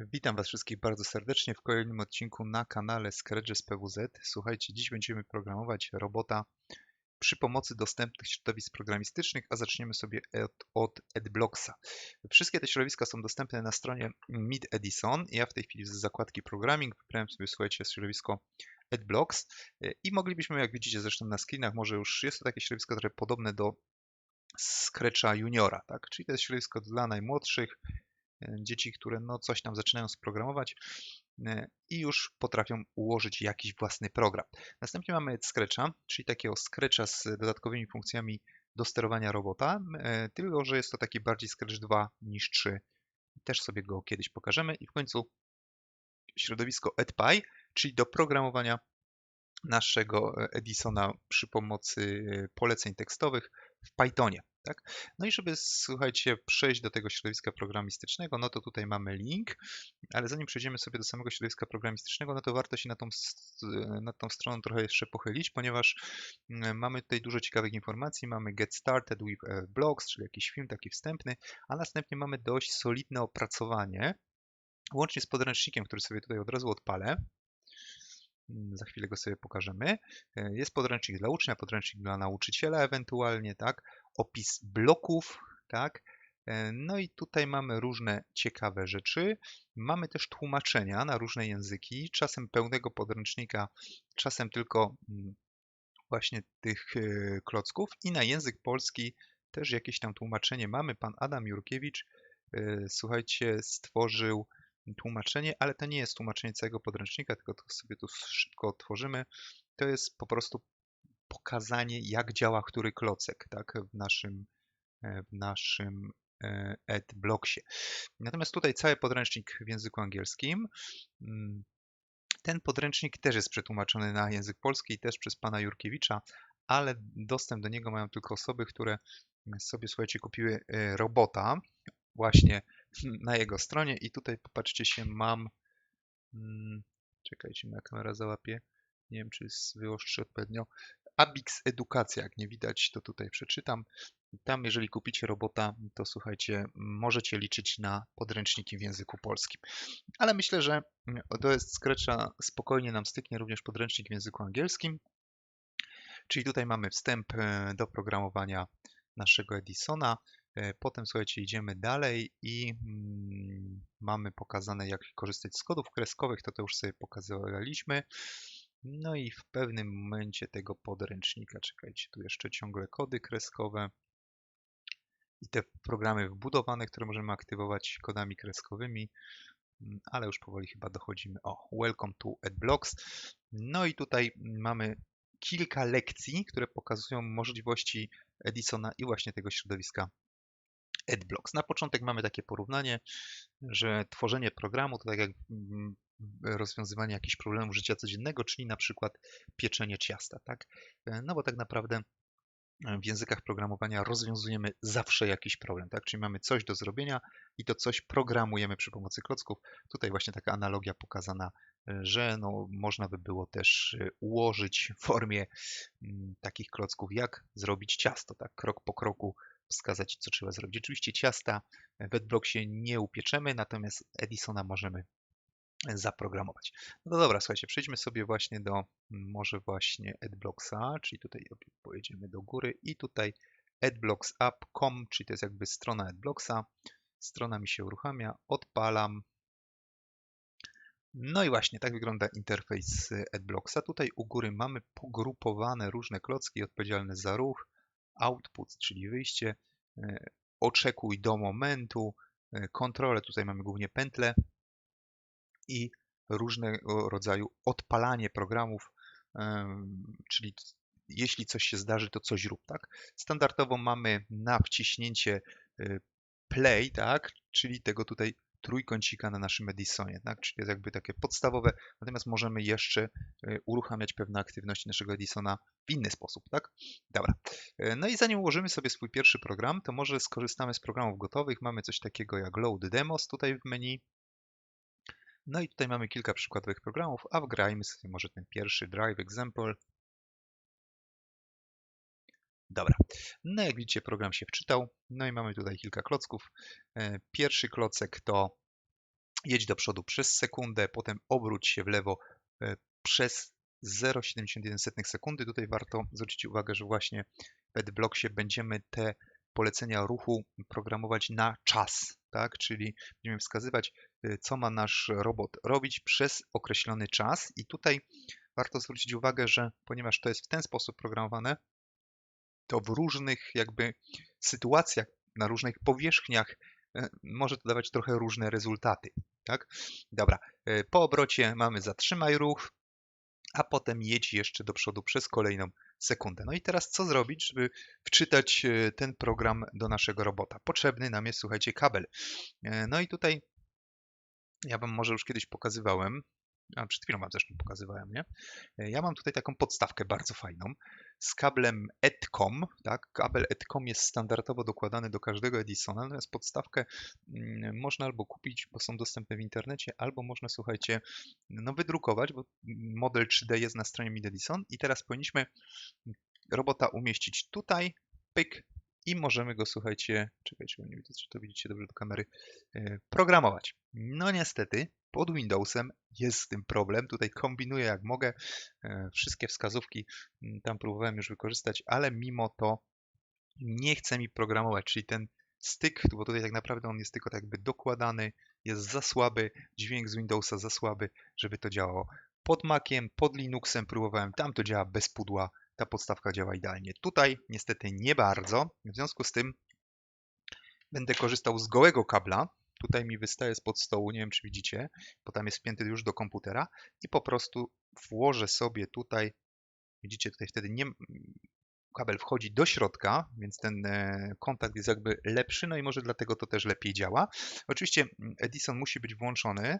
Witam Was wszystkich bardzo serdecznie w kolejnym odcinku na kanale Scratches PWZ. Słuchajcie, dziś będziemy programować robota przy pomocy dostępnych środowisk programistycznych, a zaczniemy sobie od, od AdBlocksa. Wszystkie te środowiska są dostępne na stronie Mid Edison. Ja w tej chwili z zakładki Programming wybrałem sobie, słuchajcie, środowisko AdBlocks i moglibyśmy, jak widzicie zresztą na screenach, może już jest to takie środowisko trochę podobne do Scratcha Juniora, tak? czyli to jest środowisko dla najmłodszych, dzieci, które no coś tam zaczynają sprogramować e, i już potrafią ułożyć jakiś własny program. Następnie mamy Scratcha, czyli takiego Scratcha z dodatkowymi funkcjami do sterowania robota, e, tylko że jest to taki bardziej Scratch 2 niż 3. Też sobie go kiedyś pokażemy. I w końcu środowisko EdPy, czyli do programowania naszego Edisona przy pomocy poleceń tekstowych w Pythonie. Tak? No i żeby, słuchajcie, przejść do tego środowiska programistycznego, no to tutaj mamy link, ale zanim przejdziemy sobie do samego środowiska programistycznego, no to warto się na tą, na tą stroną trochę jeszcze pochylić, ponieważ mm, mamy tutaj dużo ciekawych informacji. Mamy Get Started with e, Blogs, czyli jakiś film taki wstępny, a następnie mamy dość solidne opracowanie, łącznie z podręcznikiem, który sobie tutaj od razu odpalę. Mm, za chwilę go sobie pokażemy. E, jest podręcznik dla ucznia, podręcznik dla nauczyciela ewentualnie, tak? Opis bloków, tak? E, no i tutaj mamy różne ciekawe rzeczy. Mamy też tłumaczenia na różne języki, czasem pełnego podręcznika, czasem tylko mm, właśnie tych e, klocków i na język polski też jakieś tam tłumaczenie mamy. Pan Adam Jurkiewicz, słuchajcie, stworzył tłumaczenie, ale to nie jest tłumaczenie całego podręcznika, tylko to sobie tu szybko otworzymy. To jest po prostu pokazanie, jak działa który klocek tak, w naszym, e, w naszym AdBlocksie. Natomiast tutaj cały podręcznik w języku angielskim. Mm, ten podręcznik też jest przetłumaczony na język polski też przez pana Jurkiewicza, ale dostęp do niego mają tylko osoby, które sobie, słuchajcie, kupiły e, robota właśnie na jego stronie i tutaj popatrzcie się, mam, hmm, czekajcie, moja kamera załapie, nie wiem, czy wyostrzy odpowiednio, Abix Edukacja, jak nie widać, to tutaj przeczytam. Tam, jeżeli kupicie robota, to słuchajcie, możecie liczyć na podręczniki w języku polskim. Ale myślę, że jest Scratcha spokojnie nam styknie również podręcznik w języku angielskim. Czyli tutaj mamy wstęp e, do programowania naszego Edisona. E, potem, słuchajcie, idziemy dalej i mm, mamy pokazane, jak korzystać z kodów kreskowych, to to już sobie pokazywaliśmy. No i w pewnym momencie tego podręcznika, czekajcie, tu jeszcze ciągle kody kreskowe i te programy wbudowane, które możemy aktywować kodami kreskowymi, mm, ale już powoli chyba dochodzimy. O, welcome to AdBlocks. No i tutaj mamy kilka lekcji, które pokazują możliwości Edisona i właśnie tego środowiska AdBlocks. Na początek mamy takie porównanie, że tworzenie programu to tak jak mm, rozwiązywanie jakichś problemów życia codziennego, czyli na przykład pieczenie ciasta, tak? No bo tak naprawdę w językach programowania rozwiązujemy zawsze jakiś problem, tak? Czyli mamy coś do zrobienia i to coś programujemy przy pomocy klocków. Tutaj właśnie taka analogia pokazana, że no, można by było też ułożyć w formie mm, takich klocków, jak zrobić ciasto, tak? Krok po kroku wskazać, co trzeba zrobić. Oczywiście ciasta w AdBlocksie nie upieczemy, natomiast Edisona możemy zaprogramować. No dobra, słuchajcie, przejdźmy sobie właśnie do może właśnie AdBlocksa, czyli tutaj pojedziemy do góry i tutaj adblocksapp.com, czyli to jest jakby strona AdBlocksa. Strona mi się uruchamia, odpalam. No i właśnie tak wygląda interfejs AdBlocksa. Tutaj u góry mamy pogrupowane różne klocki odpowiedzialne za ruch, output, czyli wyjście, e, oczekuj do momentu, e, kontrolę, tutaj mamy głównie pętle i różnego rodzaju odpalanie programów, czyli jeśli coś się zdarzy, to coś rób, tak? Standardowo mamy na wciśnięcie e, play, tak? Czyli tego tutaj trójkącika na naszym Edisonie, tak? czyli jest jakby takie podstawowe, natomiast możemy jeszcze e, uruchamiać pewne aktywności naszego Edisona w inny sposób. Tak? Dobra. E, no i zanim ułożymy sobie swój pierwszy program, to może skorzystamy z programów gotowych. Mamy coś takiego jak Load Demos tutaj w menu. No i tutaj mamy kilka przykładowych programów, a wgrajmy sobie może ten pierwszy Drive Example. Dobra, no jak widzicie program się wczytał, no i mamy tutaj kilka klocków. E, pierwszy klocek to jedź do przodu przez sekundę, potem obróć się w lewo e, przez 0,71 sekundy. Tutaj warto zwrócić uwagę, że właśnie w AdBlocksie będziemy te polecenia ruchu programować na czas, tak? Czyli będziemy wskazywać, y, co ma nasz robot robić przez określony czas i tutaj warto zwrócić uwagę, że ponieważ to jest w ten sposób programowane, to w różnych jakby sytuacjach, na różnych powierzchniach e, może to dawać trochę różne rezultaty, tak? Dobra, e, po obrocie mamy zatrzymaj ruch, a potem jedź jeszcze do przodu przez kolejną sekundę. No i teraz co zrobić, żeby wczytać e, ten program do naszego robota? Potrzebny nam jest, słuchajcie, kabel. No i tutaj ja Wam może już kiedyś pokazywałem, a przed chwilą Wam zresztą pokazywałem, nie? E, ja mam tutaj taką podstawkę bardzo fajną z kablem EDCOM, tak? Kabel EDCOM jest standardowo dokładany do każdego Edisona, natomiast podstawkę mm, można albo kupić, bo są dostępne w internecie, albo można, słuchajcie, no wydrukować, bo model 3D jest na stronie Mid Edison i teraz powinniśmy robota umieścić tutaj, pyk, i możemy go, słuchajcie, czekajcie, bo nie widzę, czy to widzicie dobrze do kamery, e, programować. No niestety, pod Windowsem jest z tym problem. Tutaj kombinuję jak mogę. E, wszystkie wskazówki mm, tam próbowałem już wykorzystać, ale mimo to nie chce mi programować, czyli ten styk, bo tutaj tak naprawdę on jest tylko tak jakby dokładany, jest za słaby, dźwięk z Windowsa za słaby, żeby to działało. Pod Maciem, pod Linuxem próbowałem, tam to działa bez pudła, ta podstawka działa idealnie. Tutaj niestety nie bardzo, w związku z tym będę korzystał z gołego kabla, tutaj mi wystaje spod stołu, nie wiem czy widzicie, bo tam jest wpięty już do komputera i po prostu włożę sobie tutaj, widzicie tutaj wtedy nie, kabel wchodzi do środka, więc ten e, kontakt jest jakby lepszy, no i może dlatego to też lepiej działa. Oczywiście mm, Edison musi być włączony,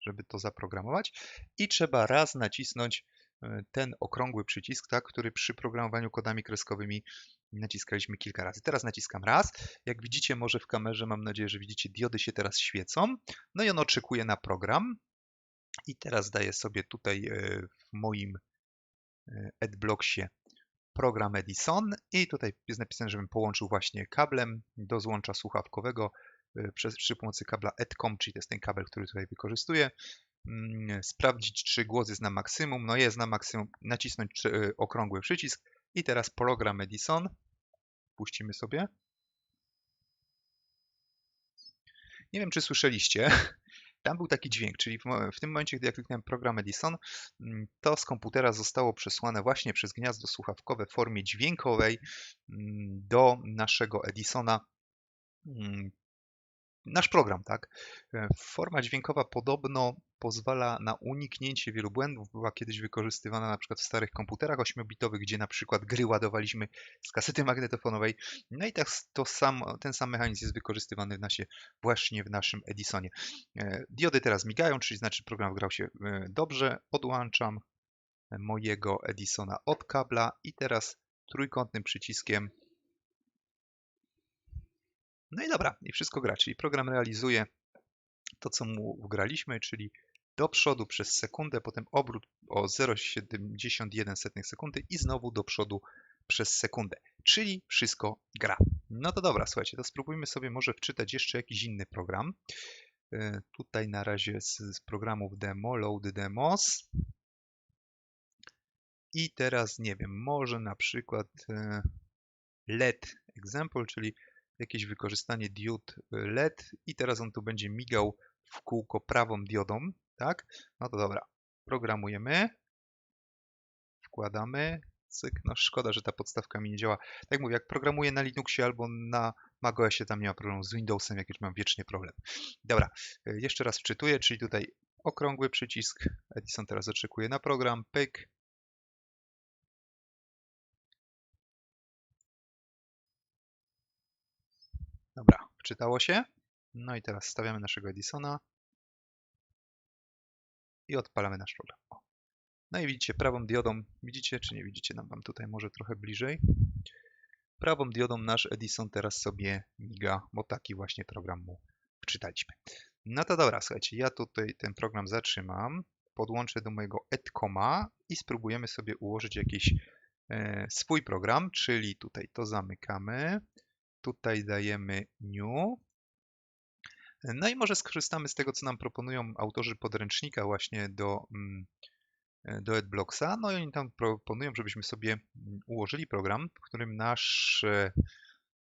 żeby to zaprogramować i trzeba raz nacisnąć ten okrągły przycisk, tak, który przy programowaniu kodami kreskowymi naciskaliśmy kilka razy. Teraz naciskam raz. Jak widzicie, może w kamerze, mam nadzieję, że widzicie, diody się teraz świecą. No i on oczekuje na program. I teraz daję sobie tutaj e, w moim e, AdBlocksie program Edison i tutaj jest napisane, żebym połączył właśnie kablem do złącza słuchawkowego e, przy pomocy kabla EDCOM, czyli to jest ten kabel, który tutaj wykorzystuję. Mm, sprawdzić, czy głos jest na maksimum. No jest na maksimum. Nacisnąć okrągły przycisk i teraz program Edison. Puścimy sobie. Nie wiem, czy słyszeliście. Tam był taki dźwięk, czyli w, w tym momencie, gdy ja kliknąłem program Edison, mm, to z komputera zostało przesłane właśnie przez gniazdo słuchawkowe w formie dźwiękowej mm, do naszego Edisona nasz program, tak? E, forma dźwiękowa podobno pozwala na uniknięcie wielu błędów. Była kiedyś wykorzystywana na przykład w starych komputerach 8-bitowych, gdzie na przykład gry ładowaliśmy z kasety magnetofonowej. No i tak to sam, ten sam mechanizm jest wykorzystywany w nasie, właśnie w naszym Edisonie. E, diody teraz migają, czyli znaczy program grał się e, dobrze. Odłączam mojego Edisona od kabla i teraz trójkątnym przyciskiem no i dobra, i wszystko gra, czyli program realizuje to, co mu wgraliśmy, czyli do przodu przez sekundę, potem obrót o 0,71 sekundy i znowu do przodu przez sekundę, czyli wszystko gra. No to dobra, słuchajcie, to spróbujmy sobie może wczytać jeszcze jakiś inny program. E, tutaj na razie z, z programów demo, load demos. I teraz nie wiem, może na przykład e, LED example, czyli jakieś wykorzystanie diod y, LED i teraz on tu będzie migał w kółko prawą diodą, tak? No to dobra, programujemy, wkładamy, cyk, no szkoda, że ta podstawka mi nie działa. Tak jak mówię, jak programuję na Linuxie albo na macOSie, tam nie ma problemu z Windowsem, jak już mam wiecznie problem. Dobra, y, jeszcze raz wczytuję, czyli tutaj okrągły przycisk, Edison teraz oczekuje na program, pyk, Dobra, wczytało się. No i teraz stawiamy naszego Edisona i odpalamy nasz program. No i widzicie, prawą diodą, widzicie czy nie widzicie, nam wam tutaj może trochę bliżej. Prawą diodą nasz Edison teraz sobie miga, bo taki właśnie program mu wczytaliśmy. No to dobra, słuchajcie, ja tutaj ten program zatrzymam, podłączę do mojego Edcoma i spróbujemy sobie ułożyć jakiś e, swój program, czyli tutaj to zamykamy, Tutaj dajemy new. No i może skorzystamy z tego, co nam proponują autorzy podręcznika właśnie do, mm, do AdBlocksa. No i oni tam proponują, żebyśmy sobie mm, ułożyli program, w którym nasz e,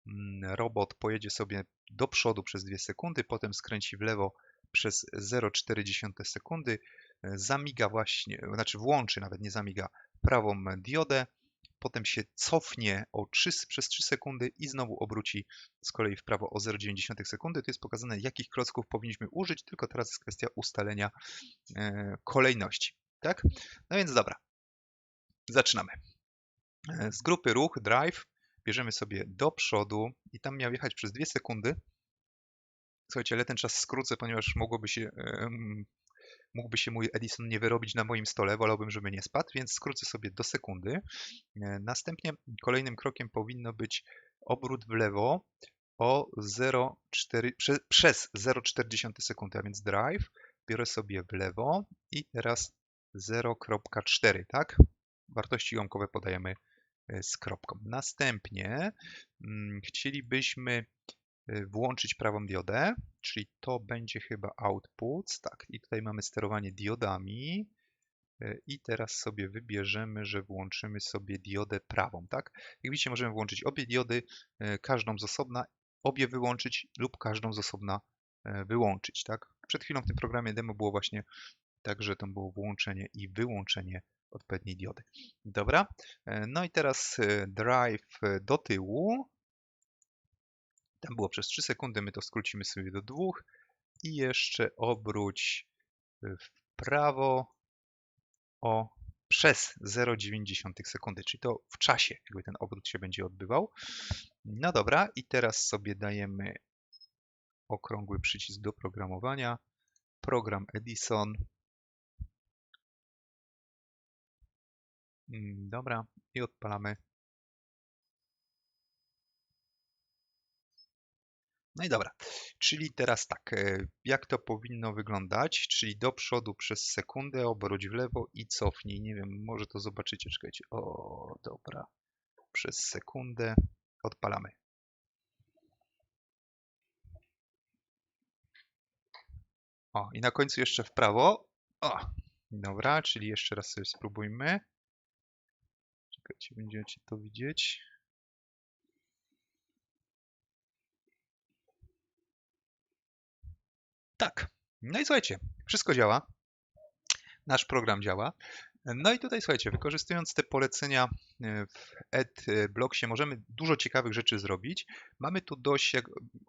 mm, robot pojedzie sobie do przodu przez 2 sekundy, potem skręci w lewo przez 0,4 sekundy, e, zamiga właśnie, znaczy włączy, nawet nie zamiga, prawą diodę, potem się cofnie o 3, przez 3 sekundy i znowu obróci z kolei w prawo o 0,9 sekundy. To jest pokazane, jakich klocków powinniśmy użyć, tylko teraz jest kwestia ustalenia e, kolejności. Tak? No więc dobra, zaczynamy. E, z grupy ruch, drive, bierzemy sobie do przodu i tam miał jechać przez 2 sekundy. Słuchajcie, ale ten czas skrócę, ponieważ mogłoby się mógłby się mój Edison nie wyrobić na moim stole, wolałbym, żeby nie spadł, więc skrócę sobie do sekundy. E, następnie kolejnym krokiem powinno być obrót w lewo o 0,4 prze, przez 0,4 sekundy, a więc drive. Biorę sobie w lewo i teraz 0,4, tak? Wartości jąmkowe podajemy e, z kropką. Następnie hmm, chcielibyśmy włączyć prawą diodę, czyli to będzie chyba output. Tak, i tutaj mamy sterowanie diodami. Y, I teraz sobie wybierzemy, że włączymy sobie diodę prawą, tak? Jak widzicie, możemy włączyć obie diody, y, każdą z osobna, obie wyłączyć lub każdą z osobna wyłączyć, tak? Przed chwilą w tym programie demo było właśnie tak, że to było włączenie i wyłączenie odpowiedniej diody. Dobra, no i teraz drive do tyłu, tam było przez 3 sekundy, my to skrócimy sobie do 2 i jeszcze obróć w prawo o przez 0,9 sekundy, czyli to w czasie jakby ten obrót się będzie odbywał. No dobra, i teraz sobie dajemy okrągły przycisk do programowania, program Edison. Mm, dobra, i odpalamy No i dobra, czyli teraz tak, e, jak to powinno wyglądać? Czyli do przodu przez sekundę, obróć w lewo i cofnij. Nie wiem, może to zobaczycie, czekajcie. O, dobra, przez sekundę odpalamy. O, i na końcu jeszcze w prawo. O, dobra, czyli jeszcze raz sobie spróbujmy. Czekajcie, będziecie to widzieć. Tak. No i słuchajcie, wszystko działa. Nasz program działa. No i tutaj słuchajcie, wykorzystując te polecenia e, w AdBlocksie możemy dużo ciekawych rzeczy zrobić. Mamy tu dość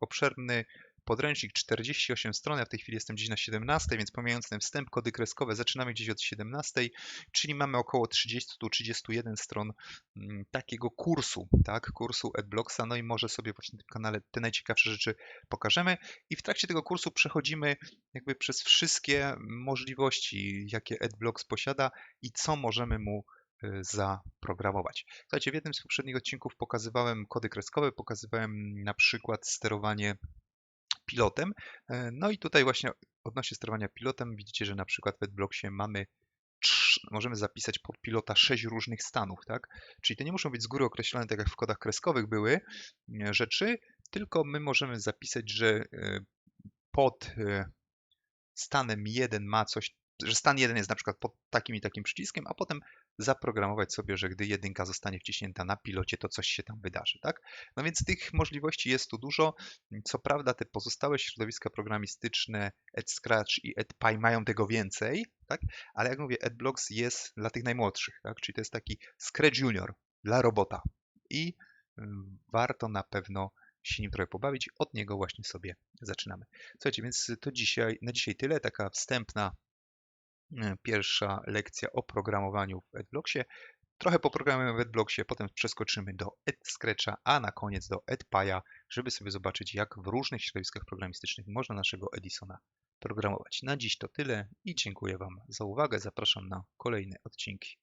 obszerny podręcznik 48 stron, ja w tej chwili jestem gdzieś na 17, więc pomijając ten wstęp, kody kreskowe, zaczynamy gdzieś od 17, czyli mamy około 30-31 stron mm, takiego kursu, tak, kursu AdBlocksa, no i może sobie właśnie na tym kanale te najciekawsze rzeczy pokażemy. I w trakcie tego kursu przechodzimy jakby przez wszystkie możliwości, jakie AdBlocks posiada i co możemy mu y, zaprogramować. Słuchajcie, w jednym z poprzednich odcinków pokazywałem kody kreskowe, pokazywałem na przykład sterowanie pilotem. E, no i tutaj właśnie odnośnie sterowania pilotem widzicie, że na przykład w AdBlocksie mamy możemy zapisać pod pilota sześć różnych stanów, tak? Czyli to nie muszą być z góry określone, tak jak w kodach kreskowych były e, rzeczy, tylko my możemy zapisać, że e, pod stanem 1 ma coś że stan 1 jest na przykład pod takim i takim przyciskiem, a potem zaprogramować sobie, że gdy jedynka zostanie wciśnięta na pilocie, to coś się tam wydarzy, tak? No więc tych możliwości jest tu dużo. Co prawda te pozostałe środowiska programistyczne EdScratch i EdPy mają tego więcej, tak? Ale jak mówię, AdBlocks jest dla tych najmłodszych, tak? Czyli to jest taki Scratch Junior dla robota i mm, warto na pewno się nim trochę pobawić. Od niego właśnie sobie zaczynamy. Słuchajcie, więc to dzisiaj, na dzisiaj tyle. Taka wstępna pierwsza lekcja o programowaniu w AdBlocksie. Trochę poprogramujemy w AdBlocksie, potem przeskoczymy do AdScratcha, a na koniec do AdPy'a, żeby sobie zobaczyć, jak w różnych środowiskach programistycznych można naszego Edisona programować. Na dziś to tyle i dziękuję Wam za uwagę. Zapraszam na kolejne odcinki.